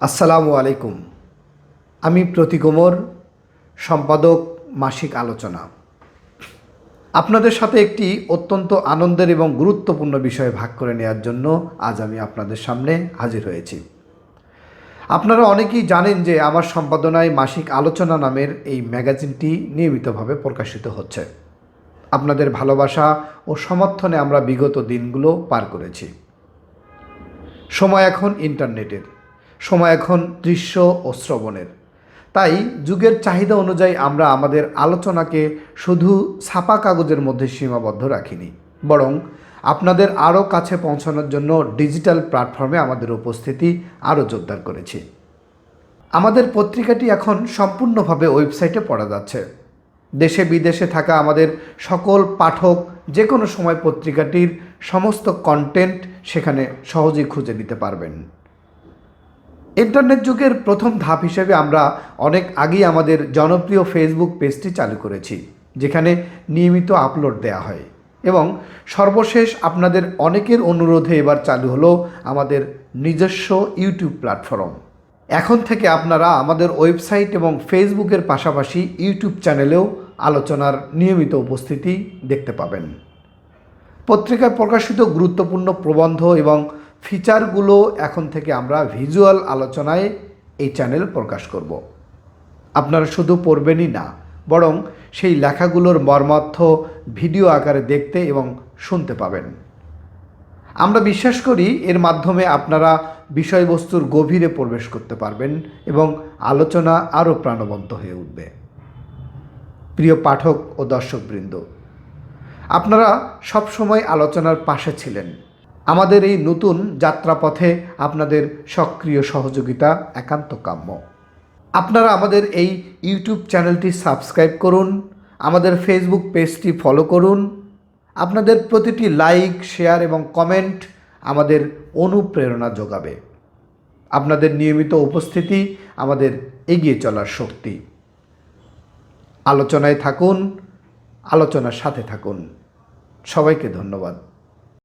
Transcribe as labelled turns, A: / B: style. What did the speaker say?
A: আসসালামু আলাইকুম। আমি প্রতিকোমর সম্পাদক মাসিক আলোচনা। আপনাদের সাথে একটি অত্যন্ত আনন্দের এবং গুরুত্বপূর্ণ বিষয় ভাগ করে নেওয়ার জন্য আজ আমি আপনাদের সামনে হাজির হয়েছি। আপনারা অনেকেই জানেন যে আমার সম্পাদনায় মাসিক আলোচনা নামের এই ম্যাগাজিনটি নিয়মিতভাবে প্রকাশিত হচ্ছে। আপনাদের ভালোবাসা ও সমর্থনে আমরা বিগত দিনগুলো পার করেছি। সময় এখন ইন্টারনেটের। সময় এখন দৃশ্য ও শ্রবণের। তাই যুগের চাহিদা অনুযায়ী আমরা আমাদের আলোচনাকে শুধু ছাপা কাগজের মধ্যে সীমাবদ্ধ রাখিনি, বরং আপনাদের আরও কাছে পৌঁছানোর জন্য ডিজিটাল প্ল্যাটফর্মে আমাদের উপস্থিতি আরও জোরদার করেছি। আমাদের পত্রিকাটি এখন সম্পূর্ণভাবে ওয়েবসাইটে পড়া যাচ্ছে। দেশে বিদেশে থাকা আমাদের সকল পাঠক যে কোনো সময় পত্রিকাটির সমস্ত কন্টেন্ট সেখানে সহজেই খুঁজে নিতে পারবেন। ইন্টারনেট যুগের প্রথম ধাপ হিসেবে আমরা অনেক আগেই আমাদের জনপ্রিয় ফেসবুক পেজটি চালু করেছি, যেখানে নিয়মিত আপলোড দেওয়া হয়। এবং সর্বশেষ আপনাদের অনেকের অনুরোধে এবার চালু হলো আমাদের নিজস্ব ইউটিউব প্ল্যাটফর্ম এখন থেকে আপনারা আমাদের ওয়েবসাইট এবং ফেসবুকের পাশাপাশি ইউটিউব চ্যানেলেও আলোচনার নিয়মিত উপস্থিতি দেখতে পাবেন। পত্রিকায় প্রকাশিত গুরুত্বপূর্ণ প্রবন্ধ এবং ফিচারগুলো এখন থেকে আমরা ভিজুয়াল আলোচনায় এই চ্যানেল প্রকাশ করব। আপনারা শুধু পড়বেনই না, বরং সেই লেখাগুলোর মর্মার্থ, ভিডিও আকারে দেখতে এবং শুনতে পাবেন। আমরা বিশ্বাস করি এর মাধ্যমে আপনারা বিষয়বস্তুর গভীরে প্রবেশ করতে পারবেন এবং আলোচনা আরও প্রাণবন্ত হয়ে উঠবে। প্রিয় পাঠক ও দর্শকবৃন্দ, আপনারা সবসময় আলোচনার পাশে ছিলেন। আমাদের এই নতুন যাত্রাপথে আপনাদের সক্রিয় সহযোগিতা একান্ত কাম্য। আপনারা আমাদের এই ইউটিউব চ্যানেলটি সাবস্ক্রাইব করুন, আমাদের ফেসবুক পেজটি ফলো করুন, আপনাদের প্রতিটি লাইক, শেয়ার এবং কমেন্ট আমাদের অনুপ্রেরণা যোগাবে। আপনাদের নিয়মিত উপস্থিতি আমাদের এগিয়ে চলার শক্তি। আলোচনায় থাকুন, আলোচনার সাথে থাকুন। সবাইকে ধন্যবাদ।